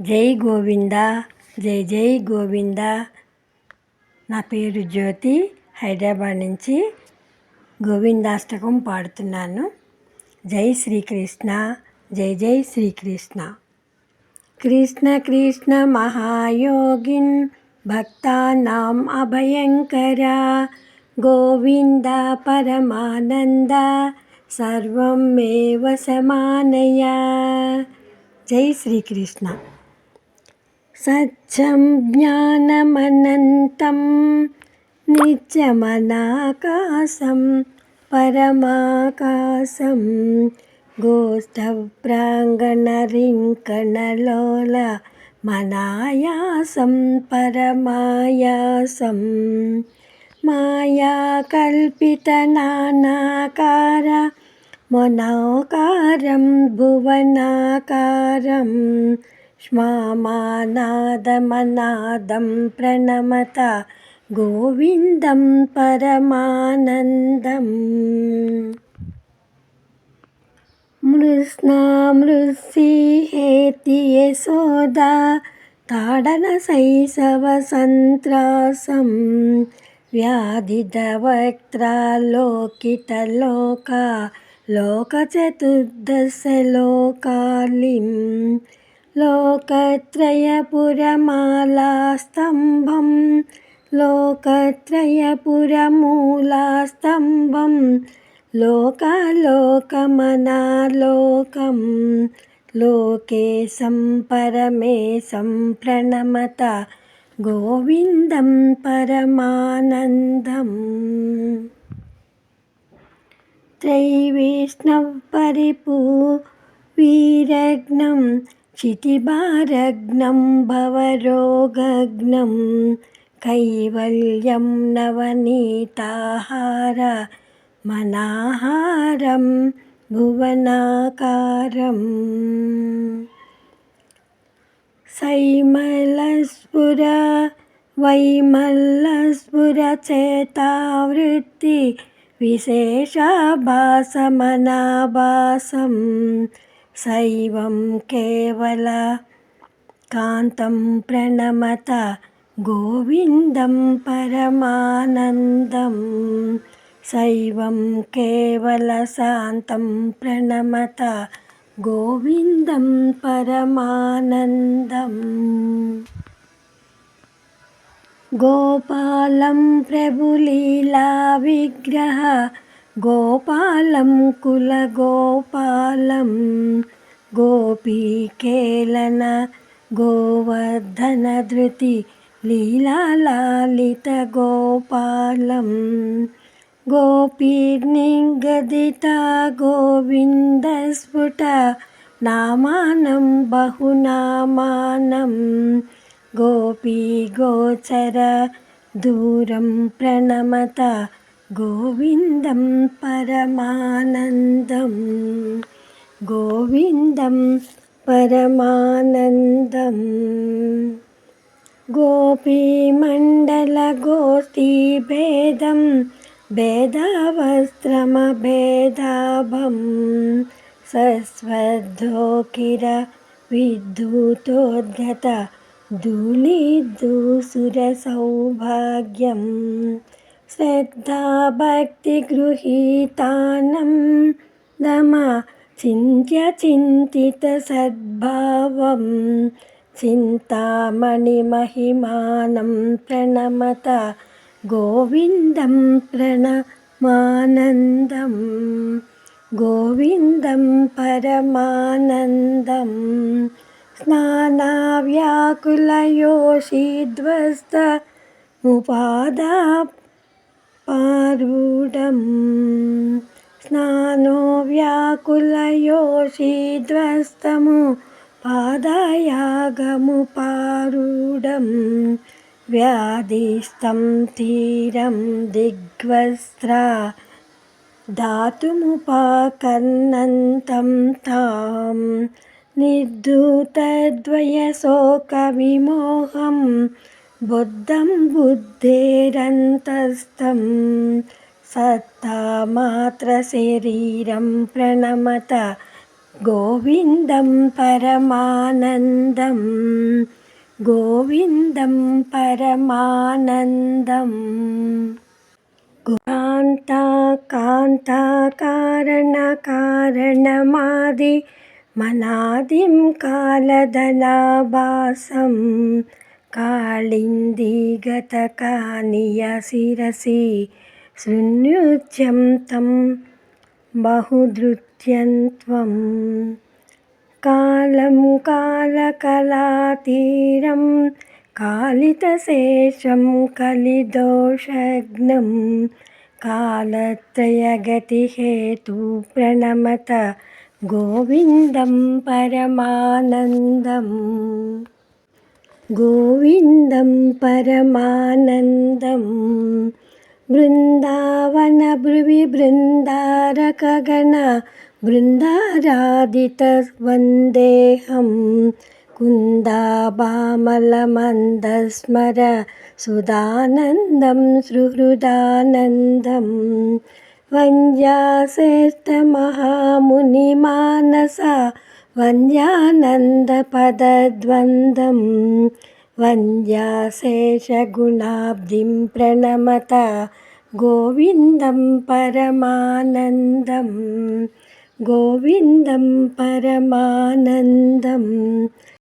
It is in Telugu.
జై గోవింద జై జై గోవింద. నా పేరు జ్యోతి హైదరాబాద్ నుంచి గోవిందాష్టకం పాడుతున్నాను. జై శ్రీకృష్ణ జై జై శ్రీకృష్ణ. కృష్ణ కృష్ణ మహాయోగిన్ భక్తానాం అభయంకర. గోవింద పరమానంద సర్వం మే సమానయ. జై శ్రీకృష్ణ. సత్యం జ్ఞానమనంతం నిత్యమనాకాశం పరమాకాశం గోష్టప్రాంగణరింకణలోల మనాయాసం పరమాయాసం మాయా కల్పితనానాకార మనోకారం భువనాకారం श्मामानादमनादं प्रणमत गोविन्दं परमानन्दम् मृत्स्नामृत्सिहेति यशोदा ताडनशैशवसन्त्रासं व्याधिदवक्त्रालोकितलोका लोकचतुर्दशलोकालिम् लोकत्रयपुरमालास्तम्भं लोकत्रयपुरमूलास्तम्भं लोकालोकमनालोकं लोकेशं परमेशं प्रणमत गोविन्दं परमानन्दम् त्रैवेष्णवपरिपू वीरग्नं क्षितिभारग्नं भवरोगग्नं कैवल्यं नवनीताहार मनाहारं भुवनाकारम् सैमलस्फुर वैमल्लस्फुरचेतावृत्ति विशेषाभासमनाभासं केवल कान्तं प्रणमत गोविन्दं परमानन्दं। शैवं केवलशान्तं प्रणमत गोविन्दं परमानन्दम्। गोपालं प्रभुलीलाविग्रह గోపాలం కుల గోపాలం గోపీకేలన గోవర్ధన ధృతి లీలాలిత గోపాలం. గోపీర్నిగదిత గోవిందస్ఫుట నామానం బహునామానం. గోపీగోచర దూరం ప్రణమత गोविन्दं परमानन्दं गोविन्दं परमानन्दम् गोपीमण्डलगोष्ठीभेदं भेदावस्त्रमभेदाभं सस्वद्धोकिर विद्युतोद्गत धूलिदूसुरसौभाग्यं श्रद्धाभक्तिगृहीतानं दम चिन्त्यचिन्तितसद्भावं चिन्तामणिमहिमानं प्रणमत गोविन्दं प्रणमानन्दं गोविन्दं परमानन्दम् स्नानाव्याकुलयोषिध्वस्तमुपादापारूढं स्नानो व्याकुलयोषिध्वस्तमुपादायागमुपारूढं व्याधिस्तं तीरं दिग्वस्त्रा दातुमुपाकर्णन्तं ताम् निर्धूतद्वयशोकविमोहं बुद्धं बुद्धेरन्तस्थं सत्तामात्रशरीरं प्रणमत गोविन्दं परमानन्दं गोविन्दं परमानन्दम् कान्ता कान्ताकारणकारणमादि मनादिं कालधनाभासम् మనాదిం కాలదలాభాసం కాళిందిగతకానియ శిరసి శృణ్యుత్యం తం బహుధృత్యంత్వం కాలం కాలకలాతీరం కాళితశేషం కలిదోషఘ్నం కాలత్రయగతిహేతు गोविन्दं परमानन्दं बृन्दावनभ्रुविबृन्दारकगन बृन्दारादितवन्देहं कुन्दाबामलमन्दस्मर सुदानन्दं सुहृदानन्दं व्याष्टमहामुनिमानसा वन्द्यानन्दपदद्वन्द्वं वन्द्याशेषगुणाब्धिं प्रणमत गोविन्दं परमानन्दं गोविन्दं परमानन्दम्